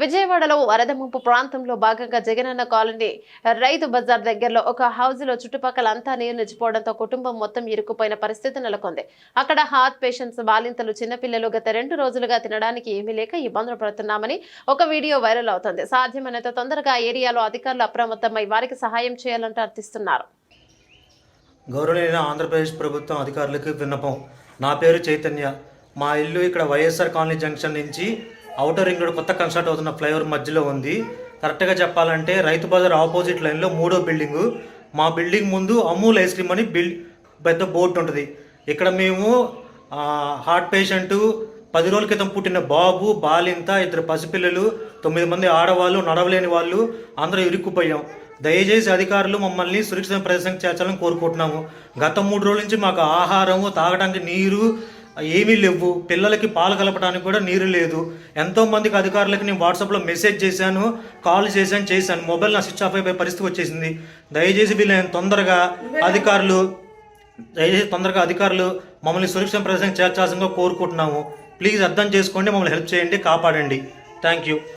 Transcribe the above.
విజయవాడలో వరద ముంపు ప్రాంతంలో భాగంగా జగనన్న కాలనీ రైతు బజార్ దగ్గరలో ఒక హౌస్లో చుట్టుపక్కల అంతా నీరు నిలిచిపోవడంతో కుటుంబం మొత్తం ఇరుక్కుపోయిన పరిస్థితి నెలకొంది. అక్కడ హార్ట్ పేషెంట్స్ బాలింతలు చిన్నపిల్లలు గత రెండు రోజులుగా తినడానికి ఏమీ లేక ఇబ్బందులు పడుతున్నామని ఒక వీడియో వైరల్ అవుతుంది. సాధ్యమైనంత తొందరగా ఆ ఏరియాలో అధికారులు అప్రమత్తమై వారికి సహాయం చేయాలంటూ అర్థిస్తున్నారు. గౌరవనీయ ఆంధ్రప్రదేశ్ ప్రభుత్వం అధికారులకు విన్నపం. నా పేరు చైతన్య. మా ఇల్లు ఇక్కడ వైఎస్ఆర్ కాలనీ జంక్షన్ నుంచి అవుటర్ రింగ్ రోడ్ కొత్త కన్స్ట్రక్ట్ అవుతున్న ఫ్లైఓవర్ మధ్యలో ఉంది. కరెక్ట్గా చెప్పాలంటే రైతు బజార్ ఆపోజిట్ లైన్లో మూడో బిల్డింగు మా బిల్డింగ్ ముందు అమూల్ ఐస్ క్రీమ్ అని బిల్ పెద్ద బోర్డు ఉంటుంది. ఇక్కడ మేము హార్ట్ పేషెంటు పది రోజుల క్రితం పుట్టిన బాబు బాలింత ఇద్దరు పసిపిల్లలు తొమ్మిది మంది ఆడవాళ్ళు నడవలేని వాళ్ళు అందరూ ఇరుక్కుపోయాం. దయచేసి అధికారులు మమ్మల్ని సురక్షిత ప్రదేశం చేర్చాలని కోరుకుంటున్నాము. గత మూడు రోజుల నుంచి మాకు ఆహారము తాగడానికి నీరు ఏమీ లేవు. పిల్లలకి పాలు కలపడానికి కూడా నీరు లేదు. ఎంతోమందికి అధికారులకి నేను వాట్సాప్లో మెసేజ్ చేశాను కాల్ చేశాను చేశాను. మొబైల్ నా స్విచ్ ఆఫ్ అయిపోయే పరిస్థితి వచ్చేసింది. దయచేసి వీళ్ళని తొందరగా అధికారులు దయచేసి తొందరగా అధికారులు మమ్మల్ని సురక్షిత ప్రదేశం చేర్చాల్సిందిగా కోరుకుంటున్నాము. ప్లీజ్ అర్థం చేసుకోండి మమ్మల్ని హెల్ప్ చేయండి కాపాడండి. Thank you.